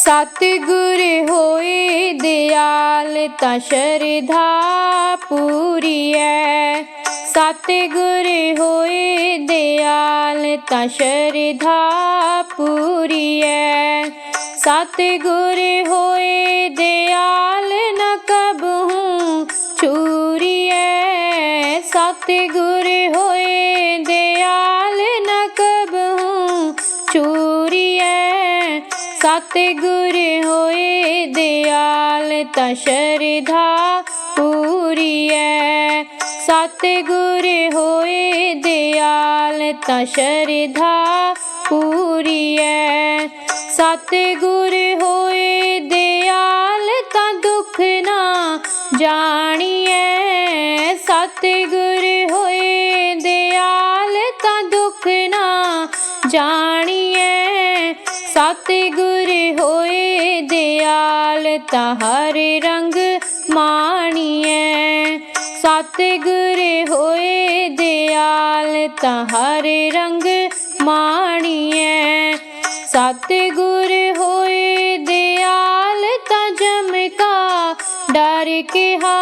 ਸਤਿਗੁਰ ਹੋਏ ਦਿਆਲ, ਤਾਂ ਸ਼ਰਧਾ ਪੂਰੀ ਐ ਸਤਿਗੁਰ ਹੋਏ ਦਿਆਲ, ਤਾਂ ਸ਼ਰਧਾ ਪੂਰੀ ਐ ਸਤਿਗੁਰ ਹੋਏ ਦਿਆਲ, ਨ ਕਬਹੂ ਚੂਰੀਐ ਸਤਿਗੁਰ ਹੋਏ ਸਤਿਗੁਰ ਹੋਏ ਦਿਆਲ, ਤਾਂ ਸ਼ਰਧਾ ਪੂਰੀ ਐ ਸਤਿਗੁਰ ਹੋਏ ਦਿਆਲ, ਤਾਂ ਸ਼ਰਧਾ ਪੂਰੀ ਐ ਸਤਿਗੁਰ ਹੋਏ ਦਿਆਲ, ਤਾਂ ਦੁੱਖ ਨਾ ਜਾਣੀਐ। ਸਤਿਗੁਰ ਹੋਏ ਦਿਆਲ, ਤਾਂ ਦੁੱਖ ਨਾ ਜਾਣੀਐ। ਸਤਿਗੁਰ ਹੋਏ ਦਿਆਲ ਤਾਂ ਹਰ ਰੰਗ ਮਾਣੀਐ। ਸਤਿਗੁਰ ਹੋਏ ਦਿਆਲ ਤਾਂ ਹਰ ਰੰਗ ਮਾਣੀਐ। ਸਤਿਗੁਰ ਹੋਏ ਦਿਆਲ, ਤਾਂ ਜਮਕਾ ਡਰ ਕਿਹਾ।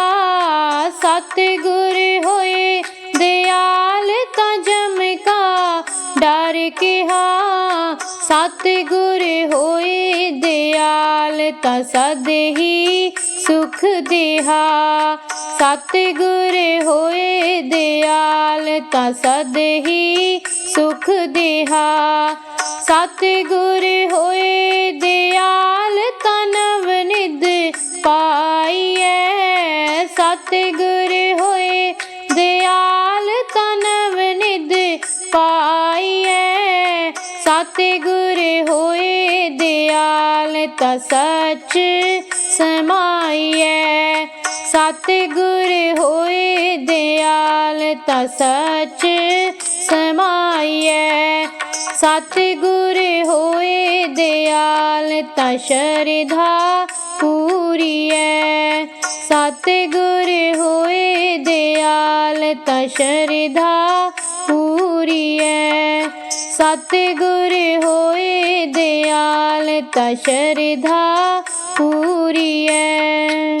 ਸਤਿਗੁਰ ਹੋਏ ਦਿਆਲ, ਤਾਂ ਡਰ ਕਿਹਾ, ਸਤਿਗੁਰ ਹੋਏ ਦਿਆਲ, ਤਾਂ ਸਦ ਹੀ ਸੁਖ ਦੇਹਾ। ਸਤਿਗੁਰ ਹੋਏ ਦਿਆਲ, ਤਾਂ ਸਦ ਹੀ ਸੁਖ ਦੇਹਾ। ਸਤਿਗੁਰ ਹੋਏ ਦਿਆਲ, ਤਾਂ ਨਵਨਿਧ ਪਾਈਐ। ਸਤਿਗੁਰ ਹੋਏ ਦਿਆਲ, ਤਾਂ ਸਤਿਗੁਰ ਹੋਏ ਦਿਆਲ, ਤਾਂ ਸੱਚ ਸਮਾਈਐ। ਸਤਿਗੁਰ ਹੋਏ ਦਿਆਲ, ਤਾਂ ਸੱਚ ਸਮਾਈਐ। ਸਤਿਗੁਰ ਹੋਏ ਦਿਆਲ, ਤਾਂ ਸ਼ਰਧਾ ਪੂਰੀ ਐ ਸਤਿਗੁਰ ਹੋਏ ਦਿਆਲ, ਤਾਂ ਸ਼ਰਧਾ ਪੂਰੀ ਐ ਸਤਿਗੁਰ ਹੋਏ ਦਿਆਲ ਤਾਂ ਸ਼ਰਧਾ ਪੂਰੀ ਐ।